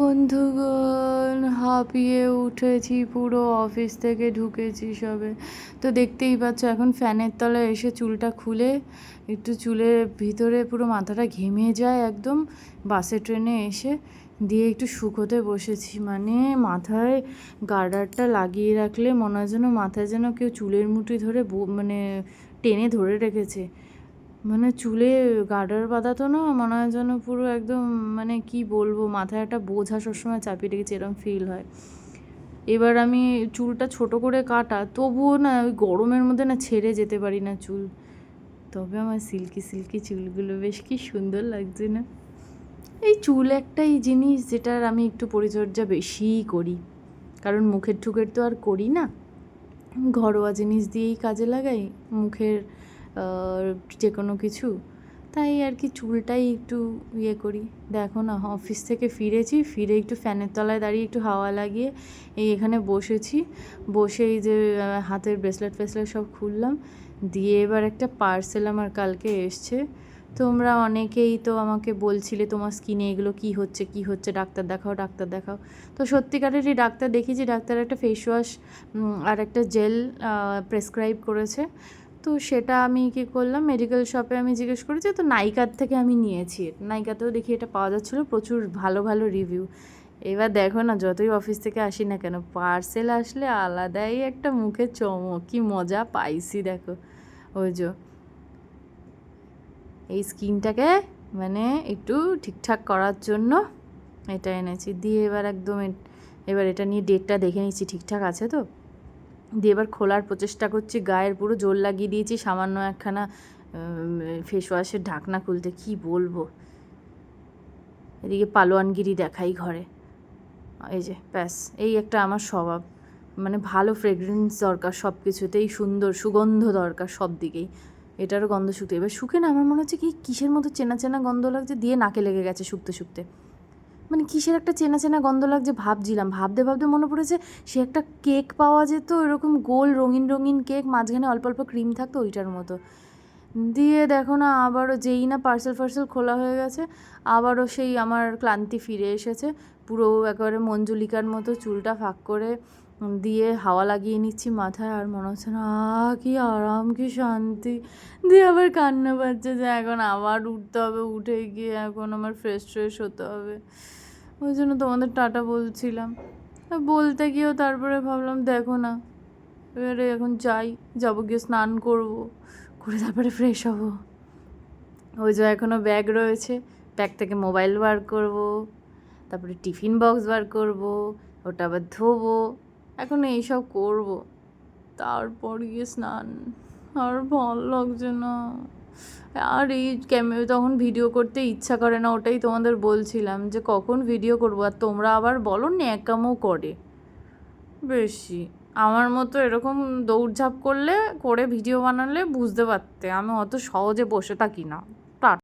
বন্ধুগণ, হাঁপিয়ে উঠেছি পুরো অফিস থেকে, ঢুকেছি সবে। তো দেখতেই পাচ্ছ, এখন ফ্যানের তলায় এসে চুলটা খুলে, একটু চুলের ভিতরে পুরো মাথাটা ঘেমে যায় একদম। বাসে, ট্রেনে এসে দিয়ে একটু শুকোতে বসেছি। মানে মাথায় গার্ডারটা লাগিয়ে রাখলে মনে হয় যেন মাথায় যেন কেউ চুলের মুঠি ধরে মানে টেনে ধরে রেখেছে। মানে চুলে গার্ডার বাঁধা তো না, মনে হয় যেন পুরো একদম মানে কি বলব, মাথায় একটা বোঝা সবসময় চাপিয়ে রেখেছে এরকম ফিল হয়। এবার আমি চুলটা ছোট করে কাটা, তবুও না ওই গরমের মধ্যে না ছেড়ে যেতে পারি না চুল। তবে আমার সিল্কি সিল্কি চুলগুলো বেশ কি সুন্দর লাগছে না? এই চুল একটাই জিনিস যেটার আমি একটু পরিচর্যা বেশিই করি। কারণ মুখের ঠুকের তো আর করি না। ঘরোয়া জিনিস দিয়েই কাজে লাগাই, মুখের যে কোনো কিছু, তাই আর কি চুলটাই একটু ইয়ে করি। দেখো না, অফিস থেকে ফিরেছি, ফিরে একটু ফ্যানের তলায় দাঁড়িয়ে একটু হাওয়া লাগিয়ে এই এখানে বসেছি। বসে এই যে হাতের ব্রেসলেট ফ্রেসলেট সব খুললাম। দিয়ে এবার একটা পার্সেল আমার কালকে এসছে। তোমরা অনেকেই তো আমাকে বলছিলে তোমার স্কিনে এগুলো কি হচ্ছে কি হচ্ছে, ডাক্তার দেখাও ডাক্তার দেখাও। তো সত্যিকারেরই ডাক্তার দেখিয়েছি ডাক্তার একটা ফেস ওয়াশ আর একটা জেল প্রেসক্রাইব করেছে। তো সেটা আমি কী করলাম মেডিকেল শপে আমি জিজ্ঞেস করেছি তো নাইকার থেকে আমি নিয়েছি। নাইকাতেও দেখি এটা পাওয়া যাচ্ছিল প্রচুর ভালো ভালো রিভিউ এবার দেখো না, যতই অফিস থেকে আসি না কেন পার্সেল আসলে আলাদাই একটা মুখে চমক। কি মজা পাইছি দেখো। ওই যে, এই স্কিনটাকে মানে একটু ঠিকঠাক করার জন্য এটা এনেছি। দিয়ে এবার একদম এবার এটা নিয়ে ডেটটা দেখে নিচ্ছি, ঠিকঠাক আছে তো? দিয়ে এবার খোলার প্রচেষ্টা করছি, গায়ের পুরো জোর লাগিয়ে দিয়েছি, সামান্য একখানা ফেস ওয়াশের ঢাকনা খুলতে, কি বলব? এদিকে পালোয়ানগিরি দেখাই ঘরে। এই যে, ব্যাস, এই একটা আমার স্বভাব। মানে ভালো ফ্রেগরেন্স দরকার সব কিছুতেই সুন্দর, সুগন্ধ দরকার সব দিকেই এটারও গন্ধ শুকতে, এবার শুকে না, আমার মনে হচ্ছে কি, কিসের মতো চেনা চেনা গন্ধ লাগছে, দিয়ে নাকে লেগে গেছে শুকতে শুকতে। মানে কিসের একটা চেনা চেনা গন্ধ লাগছে ভাবছিলাম। ভাবতে ভাবতে মনে পড়েছে সে একটা কেক পাওয়া যেত, এরকম গোল রঙিন রঙিন কেক, মাঝখানে অল্প অল্প ক্রিম থাকতো ওইটার মতো। দিয়ে দেখো না, আবারও যেই না পার্সেল ফার্সেল খোলা হয়ে গেছে, আবারও সেই আমার ক্লান্তি ফিরে এসেছে। পুরো একেবারে মঞ্জুলিকার মতো চুলটা ফাঁক করে দিয়ে হাওয়া লাগিয়ে নিচ্ছি মাথায় আর মনে হচ্ছে, না, কি আরাম, কি শান্তি। দিয়ে আবার কান্না পাচ্ছে যে এখন আবার উঠতে হবে, উঠে গিয়ে এখন আমার ফ্রেশ ট্রেশ হতে হবে। ওই জন্য তোমাদের টাটা বলছিলাম। বলতে গিয়েও তারপরে ভাবলাম, দেখো না, এবারে এখন যাই, যাব গিয়ে স্নান করব, করে তারপরে ফ্রেশ হব। ওই যে এখনও ব্যাগ রয়েছে ব্যাগ থেকে মোবাইল বার করব, তারপরে টিফিন বক্স বার করব, ওটা আবার ধোবো, এখন এইসব করব। তারপর গিয়ে স্নান, আর ভালো লাগছে না। আর এই ক্যামেরা তখন ভিডিও করতে ইচ্ছা করে না, ওটাই তোমাদের বলছিলাম যে কখন ভিডিও করব, আর তোমরা আবার বলো ন্যাকামও করে। বেশি। আমার মতো এরকম দৌড়ঝাঁপ করলে, করে ভিডিও বানালে বুঝতে পারতে, আমি অত সহজে বসে থাকি না।